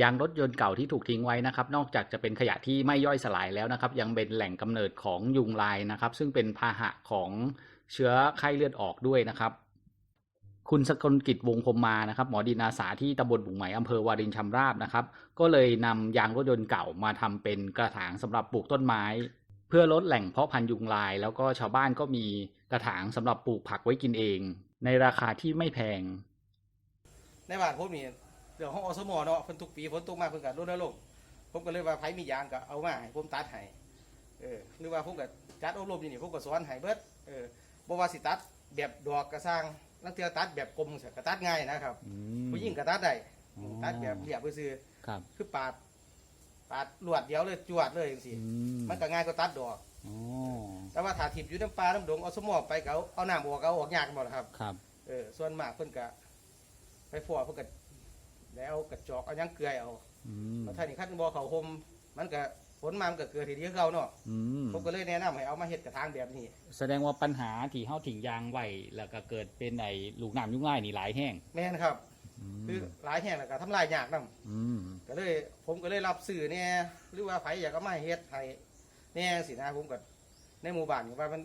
ยางรถยนต์เก่าที่ถูกทิ้งไว้นะครับ นอกจากจะเป็นขยะที่ไม่ย่อยสลายแล้วนะครับ ยังเป็นแหล่งกำเนิดของยุงลายนะครับ ซึ่งเป็นพาหะของเชื้อไข้เลือดออกด้วยนะครับคุณสกลกิจวงพรมมานะครับ หมอดินอาสาที่ตำบลบุงไหมอำเภอวารินชำราบนะครับ ก็เลยนำยางรถยนต์เก่ามาทำเป็นกระถางสำหรับปลูกต้นไม้ เพื่อลดแหล่งเพาะพันธุ์ยุงลาย แล้วก็ชาวบ้านก็มีกระถางสำหรับปลูกผักไว้กินเอง ในราคาที่ไม่แพง ในบ้านผมนี่ เรื่องของอสมเนาะเพิ่นทุกปีฝนตกมาเพิ่นก็รณรงค์ผมก็เลยว่าไผมียางก็เอามาให้ผมตัดให้เออหรือว่าผมก็จัดอบรมอยู่นี่ผมก็สอนให้เบิดเออบ่ว่าสิตัดแบบดอกก็สร้างลังเทื่อตัดแบบกลมก็ตัดง่ายนะครับผู้หญิงก็ตัดได้อ๋อ ตัดแบบเรียบซื่อครับๆคือปาดปาดลวดเดียวเลยจวดเลยจังซี่มันก็ง่ายกว่าตัดดอก อ๋อแต่ว่าถ้าทิ่มอยู่น้ำปลาน้ำดงเอาสมอไปก็เอาเอาน้ำออกเอาออกยากหมดครับ ครับ เออส่วนมากเพิ่นก็ไปฟอกเพิ่นก็ แล้วกระจอกเอาหยังเกลือเอาอืมเพราะถ้านี่คันบ่เขาห่มมันก็ฝนมามันก็เกิดทีเดียวเก่าเนาะอืมผมก็เลยแนะนำให้เอามาเฮ็ดกระถางแบบนี้ แสดงว่าปัญหาที่เฮาถิงยางไว้แล้วก็เกิดเป็นไอ้ลูกน้ำยุ่งง่ายนี่หลายแห้งแม่นครับมคือหลายแห่งแล้วก็ทำลายยากนํ อืมก็เลยผมก็เลยรับซื้อเนี่ยหรือว่าไผอยากเอามาเฮ็ดให้แน่สินะผมก็ในหมู่บ้านนี่ว่ามัน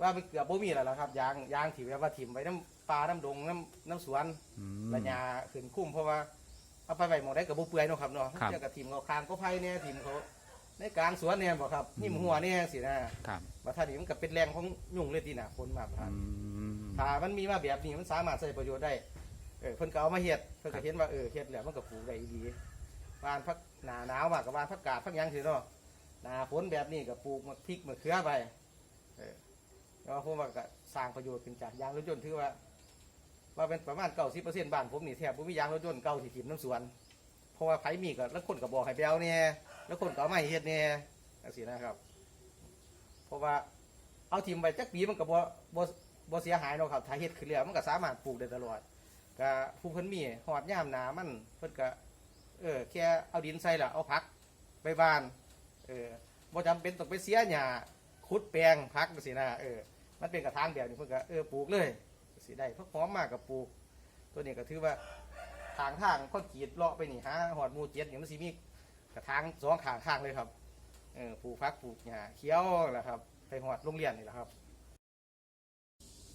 ว่ามันเกือบบ่มีแล้วล่ะครับยางยางที่แบบว่าถิ่มไว้น้ำ ปลาน้ำดงน้ำน้ำสวนอืม ระยาขึ้นคุ้มเพราะว่าเอาไปไว้หมองได้กับบุเปื่อยเนาะครับเนาะครับ เจ้ากับทีมเขาคางก็ไผ่เนี่ยทีมเขาในกลางสวนเนี่ยบอกครับนี่มหัวเนี่ยสินะครับว่าถ้านี้มันก็เป็นแรงของยุ่งเลยทีน่ะฝนมาผ่าน อืม ถ้ามันมีมาแบบนี้มันสามารถใช้ประโยชน์ได้ เออเพิ่นก็เอามาเฮ็ดเพิ่นก็เห็นว่าเออเฮ็ดแล้วมันก็ปลูกได้ดีบ้านพักหนาหนาวมากกับบ้านพักกาดพักหยังสิเนาะหนาฝนแบบนี้ก็ปลูกมะพริกมะเขือไปเออแล้วผมว่าก็สร้างประโยชน์ขึ้นจากยางรถยนต์ถือว่า ว่าเป็นประมาณเก้าสิบเปอร์เซ็นต์บ้านผมนี่แทบผมมียางรถยนต์เก่าที่ถิ่มน้ำสวน เพราะว่าไผมีก็แล้วคนก็บอกให้ไปเอาเนี่ยแล้วคนก็เอามาให้เฮ็ดเนี่ยจังซี่นะครับ เพราะว่าเอาถิ่มไปจักปีมันก็บ่บ่บ่เสียหายเนาะครับถ้าเฮ็ดขึ้นแล้วมันก็สามารถปลูกได้ตลอดก็ผู้เพิ่นมีหอดยามหนามันเพิ่นก็เออแค่เอาดินใส่ละเอาผักไปบ้านเออบ่จำเป็นต้องไปเสียหญ้าขุดแปลงผักจังซี่นะเออมันเป็นกระถางแบบนี้เพิ่นก็เออปลูกเลย สิได้พักหอมมากกับปลูก ตัวนี้ก็ถือว่าทางทางข้อนกรีดเลาะไปนี่ฮะหอดหมูเจ็ดอย่างมันสิมีกระถางสองขางข้างเลยครับเออปลูกฟักปลูกหญ้าเขียวแหละครับ ไปหอดโรงเรียนนี่แหละครับ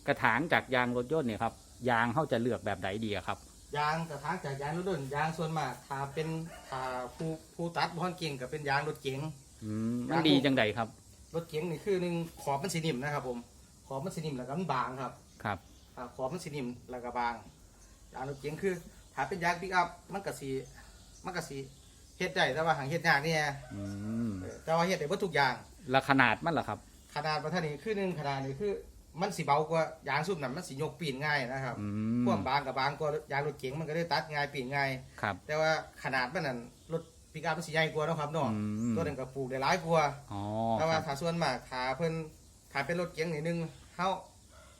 กระถางจากยางรถยนต์เนี่ยครับยางเฮาจะเลือกแบบไหนดีอะครับ ยางกระถางจากยางรถยนต์ยางส่วนมากถ้าเป็นถ้าผู้ผู้ตัดบอนเก่งก็เป็นยางรถเก๋ง อืมมันดีจังไดครับ รถเก๋งนี่คือหนึ่งขอบมันสีนิ่มนะครับผมขอบมันสีนิ่มแล้วก็มันบางครับครับอ่า ขอบมันสีนิ่มแล้วก็บางยางรถเก๋งคือถ้าเป็นยางปิกอัพมันก็สีมันก็สีเฮ็ดได้แต่ว่าหางเฮ็ดยากเนี่ยอืมเออแต่ว่าเฮ็ดได้เบิดทุกอย่าง แล้วขนาดมันล่ะครับ ขนาดประเทศนี้คือหนึ่งขนาดนี้คือ มันสิเบากว่ายางซุ่มนั่นมันสิยกปีนง่ายนะครับอืพวมกบางกับบางกว่ายางรถเก๋งมันก็ได้ตัดง่ายปีนง่ายครับ แต่ว่าขนาดมันนั่นรถปิกอัพมันสิใหญ่กว่าเนาะครับเนาะอืม ตัวนึงก็ปลูกได้หลายกว่า อ๋อแต่ว่าถ้าส่วนมากถ้าเพิ่นถ้าเป็นรถเก๋งนี่หนึงเฮา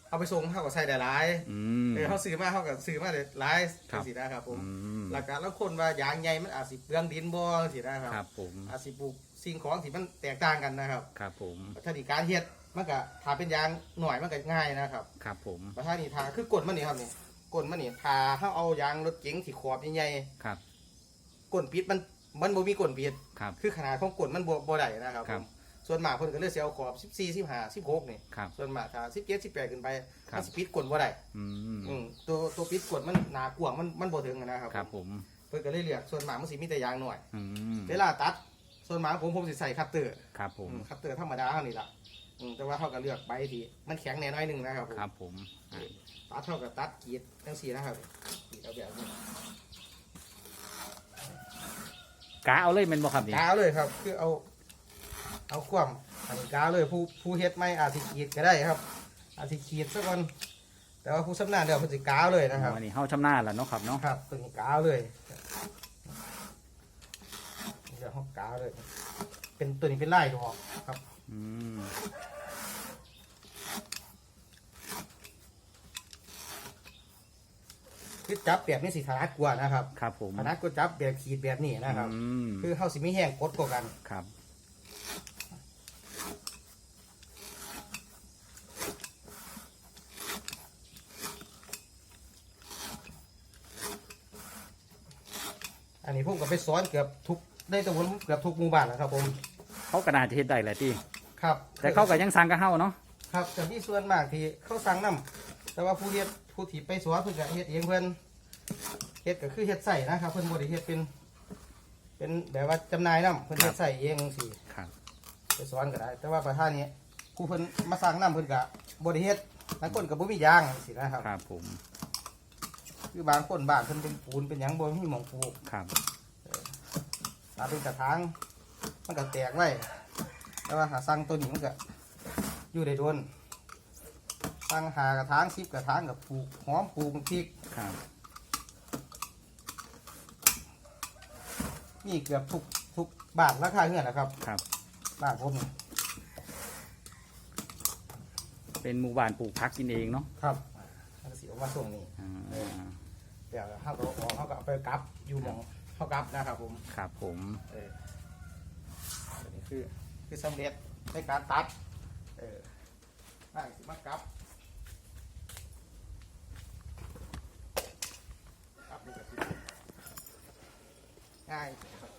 เอาไปส่งเฮาก็ใส่ได้หลายอืม เออเฮาซื้อมาเฮาก็ซื้อมาได้หลายครัจับงซี่นะครับผม อืมหลักการแล้วคนว่ายางใหญ่มันอาจสิเปลืองดินบ่จังซี่นะครับ ครับผมอาจสิปลูกสิ่งของที่มันแตกต่างกันนะครับครับผมถ้าดีการเฮ็ดมันก็ถ้าเป็นยางหน่อยมันก็ง่ายนะครับ ครับผมแต่ถ้านี่ทาคือกดมันนี่ครับนี่กดมันนี่ทาถ้าเอายางรถเก๋งที่ขอบใหญ่ครับๆกดปิดมันมันบ่มีกดปิด ครับ คือขนาดของกดมันบ่บ่ได้นะครับครับ ผม ส่วนมากเพิ่นก็เลยสิเอาขอบ14 15 16นี่ครับ ส่วนมากถ้า17 18ขึ้นไปครับ มันสิปิดกดบ่ได้อืมอืมตัวตัวปิดกดมันหนากว้างมันมันบ่ถึงนะครับครับผม เพิ่นก็เลยเลือกส่วนมากมันสิมีแต่ยางหน่อย อืมเวลาตัดส่วนมากผมผมสิใส่คัตเตอร์ครับผมอืมคัตเตอร์ธรรมดาเท่านี้ล่ะอืมแต่ว่าเขาก็เลือกใบที่มันแข็งแน่น้อยหนึงนะครับผม ครับผมอะตัดเท่ากับตัดกรีดทั้งสี่นะครับกรีดเอาแบบนี้กาเอาเลยแมันบ่ครับนี่ กาวเลยครับ คือเอา เอาความอันนี้กาวเลยผู้ผู้เฮ็ดไม่อาจสิกรีดก็ได้ครับ อาจสิกรีดสักคนแต่ว่าผู้ชำนาญเดี๋ยวเพิ่นสิกาวเลยนะครับอันนี้เฮาชำนาญแล้วเนาะครับเนาะครับเพิ่นสิกาวเลยเดี๋ยวเขากาวเลย เป็นตัวนี้เป็นลายดอกครับอืมคือจับแบบนี้สิถนัดกว่านะครับ ครับผมถนัดก็จับแบบขีดแบบนี้นะครับอืมคือเฮาสิมีแห้งกดกว่ากัน ครับ ออันนี้ผมก็ไปสอนเกือบทุกได้ตำบลเกือบทุกหมู่บ้านแล้วครับ ผมเขาก็น่าจะเฮ็ดได้แหละที่ครับแต่เขาก็ยังสั่งกับเฮาเนาะครับแต่ที่ส่วนมากที่เขาสั่งนํแต่ว่าผู้เฮ็ดผู้ที่ไปสอนเพิ่นก็เฮ็ดเองเพิ่นเฮ็ดก็คือเฮ็ดใส่นะครับ เพิ่นบ่ได้เฮ็ดเป็น เป็นแบบว่าจำหน่ายนํเพิ่นเฮ็ดใส่เองจังซี่ครับไปสอนก็ได้ แต่ว่าประธานนี้ผู้เพิ่นมาสั่งนํเพิ่นก็บ่ได้เฮ็ดบางคนก็บ่มียางจังซี่นะครับครับผม คือบางคนบ้านเพิ่นเป็นปูนเป็นหยังบ่มีหม่องปลูกครับ ถ้าเป็นกระถางมันก็แตกไว้แต่ว่าหาสั่งตัวนี้มันก็อยู่ได้โดนสั่งหากระถางสิบกระถางกับปลูกหอมปลูกพริกครับ นี่เกือบทุกทุกบ้านราคาเงื่อนนะครับครับ บ้านผมนี่เป็นหมู่บ้านปลูกพักกินเองเนาะครับมันก็สิออกมาส่งนี่ อ่า เดี๋ยวเขาก็ออกเขาก็เอาไปกลับอยู่หมองเขากลับนะครับผมครับผมเอออันนี้คือคือสำเร็จในการตัด เออได้สิมากลับกลับนี่ก็สิง่ายครับ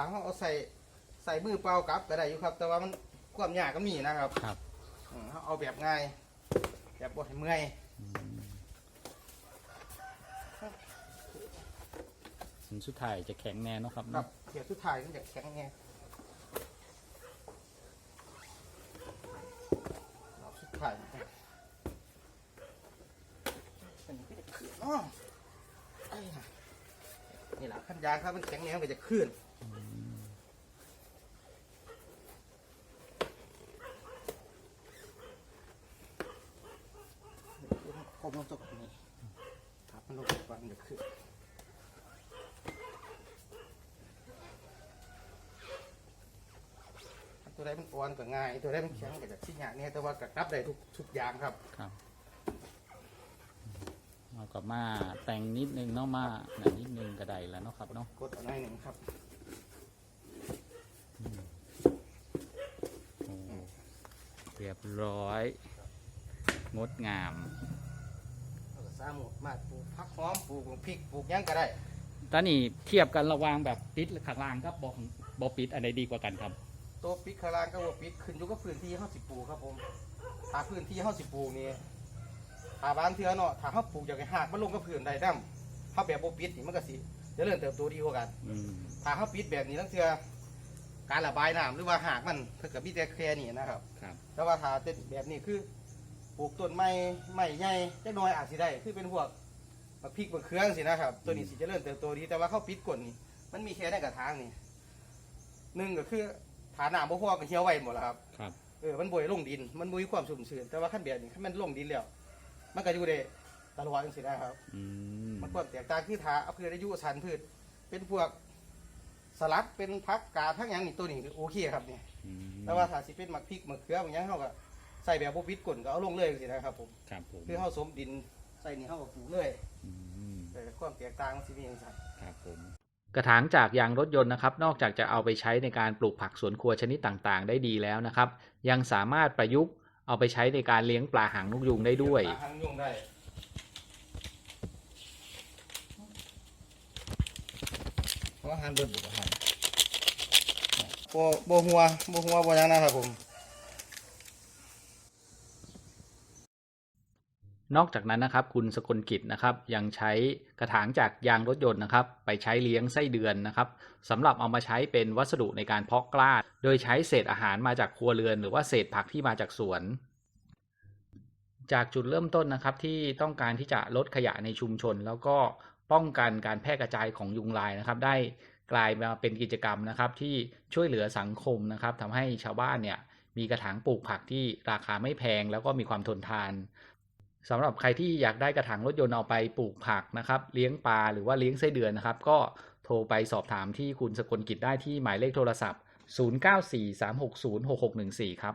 ามเขาเอาใส่ใส่มือเปล่ากลับก็ได้อยู่ครับ แต่ว่ามันความยากก็มีนะครับครับ อืมเขาเอาแบบง่ายแบบบ่ให้เมื่อยผลสุดท้ายจะแข็งแน่เนาะครับครัเนาะบเดี๋ยวสุดท้ายมันจะแข็งไงรอบสุดท้ายนะครับอันนี้ก็จะขึ้นเนาะไอ้ห่านี่แหละขั้นยางครับมันแข็งแรงมันก็จะขึ้น คมลงตกนี้ครับมันลงตกก่อนมันจะขึ้นตัวใดมันอ่อนก็ง่าย ตัวใดมันแข็งก็จะชิ้นยากเนี่ยแต่ว่ากับรับได้ทุกทุกอย่างครับ ครับเอากลับมาแต่งนิดนึงเนาะมาหน่อยนิดนึงก็ได้แล้วเนาะครับเนาะกดเอาหน่อยหนึ่งครับโอ้เรียบร้อย งดงามเราก็สามารถมาปลูกผักหอมปลูกพริกปลูกหยังก็ได้ ตอนนี้เทียบกันระหวางแบบปิดข้างล่างกับบอบอปิดอันไหนดีกว่ากันครับ ตัวปิดคารางก็ว่าปิดขึ้นอยู่กับพื้นที่เฮาสิปลูกครับผมถ้าพื้นที่เฮาสิปลูกนี่ถ้าบ้านเทือเนาะถ้าเฮาปลูกอยากให้หากมันลงกับพื้นได้ดํเฮาแบบบ่ปิดนี่มันก็สิเจริญเติบโตดีกว่ากัน อืมถ้าเขาปิดแบบนี้ตั้งเทือการระบายน้ำหรือว่าหากมันเพื่อกับมีแต่แค่นี้นะครับ ครับ แต่ว่าถ้าเป็นแบบนี้คือ ปลูกต้นไม้ไม้ใหญ่จักหน้อยอาจสิได้คือเป็นพวกบักพริกบักเครื่องสินะครับ ตัวนี้สิเจะเริ่มเติบโตดีแต่ว่าเขาปิดก้นนี่มันมีแค่ในกระถางนี่หนึ่งก็คือฐานน้ำบ่พอก็เหี่ยวไว้หมดแล้วครับครับ เออมันบ่อยลงดิน มันบ่มีความชุ่มชื้นแต่ว่าขั้นแบบนี้ขั้นมันลงดินแล้ว มันก็อยู่ได้ตลอดจังซี่นะครับ อืมมันความแตกต่างคือถ้าเอาพืชอายุสันพืช เป็นพวกสลัดเป็นพักกาดทั้งอย่างนี่ตัวนี้โอเคครับเนี่ย อืมแต่ว่าถ้าสิเป็นหมักพริกหมักเขือบางอย่างเขาก็ ใส่แบบพวกพิษก่นก็เอาลงเลยสินะครับผมครับผมคือเขาสมดินใส่นี่เขาก็ปลูกเลยอืมแต่ความแตกต่างมันสิมีอย่างไรครับผม กระถางจากยางรถยนต์นะครับ นอกจากจะเอาไปใช้ในการปลูกผักสวนครัวชนิดต่างๆ ได้ดีแล้วนะครับ ยังสามารถประยุกต์เอาไปใช้ในการเลี้ยงปลาหางนกยูงได้ด้วย หางยุงได้เพราะอาหารเบิดบุกอาหารโบโบหัวโบหัวโบหยังนะครับผม นอกจากนั้นนะครับคุณสกลกิจนะครับยังใช้กระถางจากยางรถยนต์นะครับไปใช้เลี้ยงไส้เดือนนะครับสำหรับเอามาใช้เป็นวัสดุในการเพาะกล้า โดยใช้เศษอาหารมาจากครัวเรือน หรือว่าเศษผักที่มาจากสวน จากจุดเริ่มต้นนะครับที่ต้องการที่จะลดขยะในชุมชน แล้วก็ป้องกันการแพร่กระจายของยุงลายนะครับได้กลายมาเป็นกิจกรรมนะครับที่ช่วยเหลือสังคมนะครับทำให้ชาวบ้านเนี่ยมีกระถางปลูกผักที่ราคาไม่แพง แล้วก็มีความทนทาน สำหรับใครที่อยากได้กระถางรถยนต์เอาไปปลูกผักนะครับ เลี้ยงปลาหรือว่าเลี้ยงไส้เดือนนะครับ ก็โทรไปสอบถามที่คุณสกลกิจได้ที่หมายเลขโทรศัพท์ 0943606614 ครับ